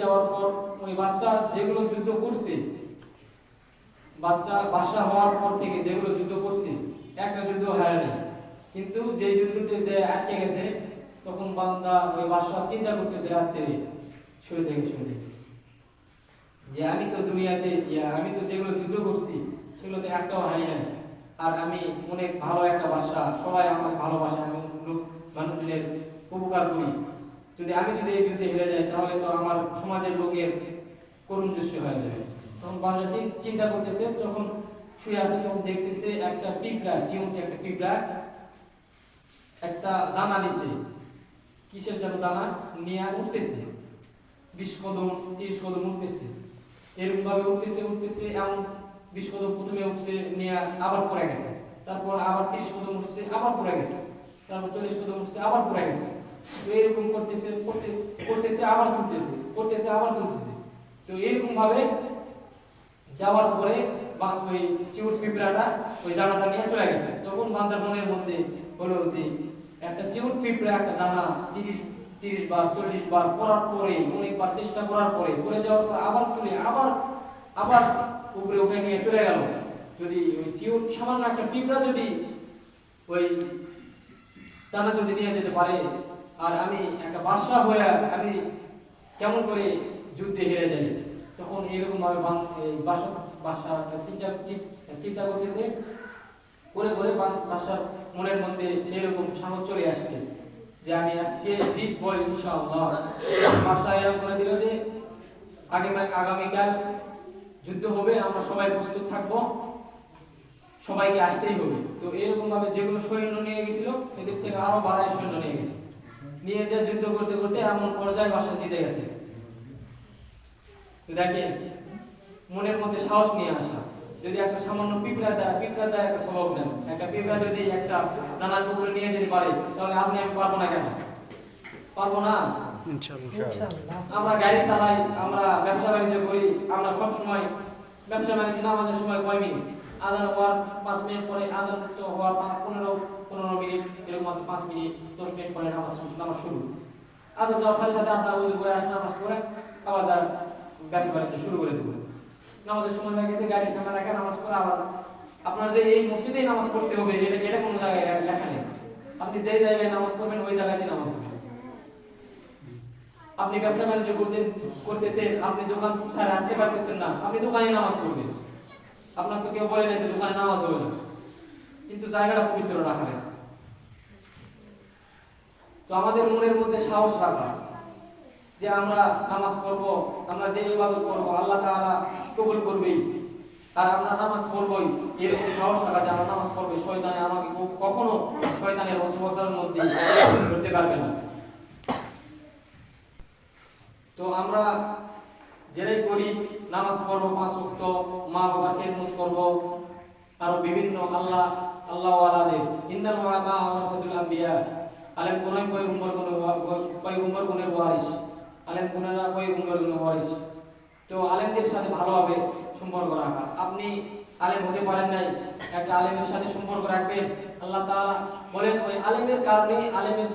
যাওয়ার পর ওই বাচ্চা যেগুলো যুদ্ধ করছে, বাচ্চা বাসা হওয়ার পর থেকে যেগুলো যুদ্ধ করছে, একটা যুদ্ধ হারানি কিন্তু যে যুদ্ধতে যে আটকে গেছে, তখন বান্দা ওই বাদশাহ চিন্তা করতেছে রাত্রে শুরু থেকে শুরু যে আমি তো দুনিয়াতে আমি তো যেগুলো যুদ্ধ করছি, সেগুলোতে একটাও হারি নাই। আর আমি অনেক ভালো একটা বাসা, সবাই আমাকে ভালোবাসে, আমি লোক, মানুষজনের উপকার করি। যদি আমি যদি এই যুদ্ধে হেরে যাই তাহলে তো আমার সমাজের লোকের করুণ দৃশ্য হয়ে যাবে। তখন বাদশাহ চিন্তা করতেছে, যখন শুয়ে আছে, তখন দেখতেছে একটা পিঁপড়া, জীবন্ত একটা পিঁপড়া, একটা দানা দিছে কিসের যেন দানা? নিয়ে উঠতেছে। বিশ কদম, তিরিশ কদম উঠতেছে। এরকম ভাবে উঠতেছে উঠতেছে, এমন বিশ কদম প্রথমে উঠছে, নিয়ে আবার পড়ে গেছে। তারপর আবার তিরিশ কদম উঠছে, আবার পড়ে গেছে। তারপর চল্লিশ কদম উঠছে, আবার পড়ে গেছে। এরকম করতেছে করতেছে, আবার করতেছে করতেছে, আবার করতেছে তো এরকম ভাবে যাওয়ার পরে বা- ওই চিউট পিঁপড়াটা ওই দানাটা নিয়ে চলে গেছে। তখন বান্দার মনের মধ্যে হলো যে একটা চিউট পিঁপড়া, একটা দানা তিরিশ তিরিশ বার, চল্লিশ বার করার পরে, অনেকবার চেষ্টা করার পরে করে যাওয়ার পর আবার তুলে, আবার আবার উপরে উঠে নিয়ে চলে গেল। যদি ওই চিউট, সামান্য একটা পিঁপড়া যদি ওই দানা যদি নিয়ে যেতে পারে আর আমি একটা বাদশাহ হয়ে আমি কেমন করে যুদ্ধে হেরে যাই? তখন এরকম ভাবে বাসা চিন্তা চিন- চিন্তা করতেছে। করে করে বাসার মনের মধ্যে সেই রকম সাহস চলে আসছে যে আমি আজকে জিতবো ইনশাআল্লাহ। করে দিল যে আগামী আগামীকাল যুদ্ধ হবে, আমরা সবাই প্রস্তুত থাকব। সবাইকে আসতেই হবে। তো এরকম ভাবে যেগুলো সৈন্য নিয়ে গেছিল, এদের থেকে আরও বাড়াই সৈন্য নিয়ে গেছে। নিয়ে যে যুদ্ধ করতে করতে এমন পর্যায়ে বাসা জিতে গেছে। দেখেন মনের মধ্যে সাহস নিয়ে আসা। যদি একটা সামান্য পিঁপড়া দেয় পিঁপড়া দেয় একটা স্বভাব নেন। একটা পিঁপড়া যদি একটা দানার টুকরো নিয়ে যেতে পারে তাহলে আপনি আমি পারব না কেন? পারব না? আমরা গাড়ি চালাই আমরা ব্যবসা বাণিজ্য করি আমরা সব সময় ব্যবসা বাণিজ্য নামাজের সময় কয় মিনিট আজান হওয়ার পাঁচ মিনিট পরে আজান হওয়ার পনেরো পনেরো মিনিট, এরকম আছে পাঁচ মিনিট, দশ মিনিট পরে নামাজ নামাজ শুরু। আজান দেওয়ার সাথে সাথে আপনার উজু করে আসেন নামাজ পড়ে আবার যার গাড়ি বাণিজ্য শুরু করে দেবো। নামাজের সময় হয়ে গেছে গাড়ি সামনে রাখে, নামাজ পড়ে আবার আপনার যে এই মসজিদেই নামাজ পড়তে হবে, এটা এটা কোনো জায়গায় লেখা নেই। আপনি যে জায়গায় নামাজ পড়বেন, ওই জায়গাতে নামাজ পড়বেন। আপনি ব্যবসা বাণিজ্য করতে, করতেছেন, আপনি দোকান ছাড়া আসতে পারতেছেন না, আপনি দোকানে নামাজ পড়বেন। আপনার তো কেউ বলে নাই যে দোকানে নামাজ হবে না। কিন্তু জায়গাটা পবিত্র রাখা তো আমাদের মনের মধ্যে সাহস রাখা। যে আমরা নামাজ পড়ব, আমরা যে ইবাদত করব, আল্লাহ তাআলা কবুল করবেই। আর আমরা নামাজ পড়বই, এরকম সাহস রাখা যে আমরা নামাজ পড়বই, শয়তানে আমাকে কখনো শয়তানের বসবাসের মধ্যে করতে পারবে না। তো আমরা যেটাই করি নামাজ পড়ব, পাঁচ ওয়াক্ত মা বাবার খেদমত করব। আরও বিভিন্ন আল্লাহ আল্লাহ ওয়ারিস ওয়ারিস তো আলেমদের সাথে ভালোভাবে সম্পর্ক রাখা। আপনি আলেম হতে পারেন নাই, একটা আলেমের সাথে সম্পর্ক রাখবেন। আল্লাহ তাআলা বলেন, ওই আলেমের কারণে, আলেমের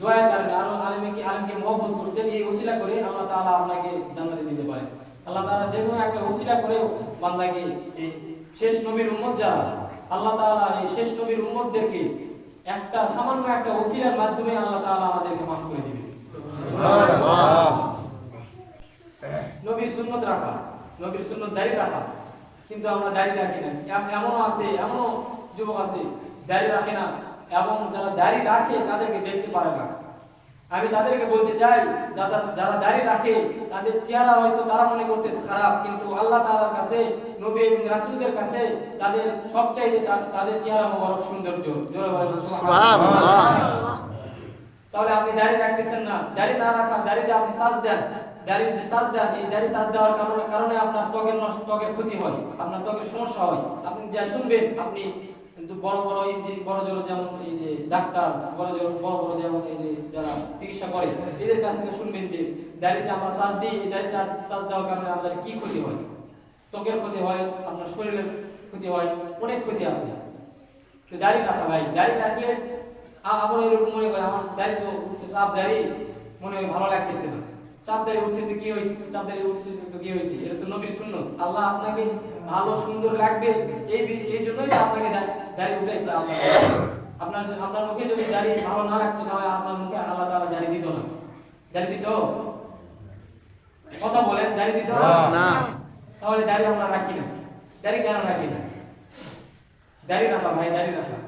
দয়ার কারণে আরও আলেমে কি আলেমকে মহব্বত করছেন? এই ওসিলা করে আল্লাহ তাআলা আপনাকে জান্নাতে দিতে পারে আল্লাহ তাআলা যে কোনো একটা ওসিলা করে বান্দাকে এই শেষ নবীর উম্মত যারা, আল্লাহ তাআলা এই শেষ নবীর উম্মতদেরকে একটা সামান্য একটা ওসিলার মাধ্যমে আল্লাহ তাআলা আমাদেরকে মাফ করে দিবে নবীর সুন্নত রাখা, নবীর সুন্নত দাঁড়িয়ে রাখা, কিন্তু আমরা দাঁড়িয়ে রাখি না। এম- এমনও আছে, এমনও যুবক আছে দাঁড়িয়ে রাখে না, এবং যারা দাঁড়িয়ে রাখে তাদেরকে দেখতে পারে না। আমি তাদেরকে বলতে চাই যারা যারা দাঁড়িয়ে রাখে তাদের চেহারা হয়তো তারা মনে করতেছে খারাপ কিন্তু আল্লাহ তাআলার কাছে নবী এবং রাসূলদের কাছে তাদের সবচাইতে তাদের চেহারা মোবারক সৌন্দর্য। তাহলে আপনি দাড়ি রাখতেছেন না। দাড়ি না রাখা দাড়ি যে আপনি সাজ দেন দাড়ি যে সাজ দেন এই দাড়ি সাজ দেওয়ার কারণে কারণে আপনার ত্বকের নষ্ট ত্বকের ক্ষতি হয় আপনার ত্বকের সমস্যা হয়। আপনি যা শুনবেন আপনি কিন্তু বড় বড় এই যে, বড় বড় যেমন এই যে ডাক্তার, বড় বড় বড় বড় যেমন এই যে যারা চিকিৎসা করে, এদের কাছ থেকে শুনবেন যে দাড়ি যে আমরা চাষ দিই, এই দাড়ি চাষ দেওয়ার কারণে আমাদের কি ক্ষতি হয়? ত্বকের ক্ষতি হয়, আপনার শরীরের ক্ষতি হয়, অনেক ক্ষতি আছে। তো দাড়ি রাখা ভাই দাড়ি রাখলে আমার এরকম মনে করে, আমার দাড়ি তো উঠছে সাপ দাড়ি, মনে হয় ভালো লাগতেছে না। চাপ দাঁড়িয়ে উঠতেছে, কি হয়েছে চাপ দাঁড়িয়ে উঠছে, তো কি হয়েছে এটা তো নবীর শূন্য আল্লাহ আপনাকে ভালো সুন্দর লাগবে এই এই জন্যই আপনাকে দাঁড়ি উঠাইছে আল্লাহ আপনার আপনার মুখে যদি দাড়ি ভালো না রাখতে তাহলে আপনার মুখে আল্লাহ তাআলা দাঁড়ি দিত না দাঁড়ি দিত কথা বলেন দাঁড়ি দিত না। তাহলে দাঁড়ি আমরা রাখি না। দাঁড়ি কেন রাখি না? দাঁড়ি রাখা ভাই দাঁড়ি রাখা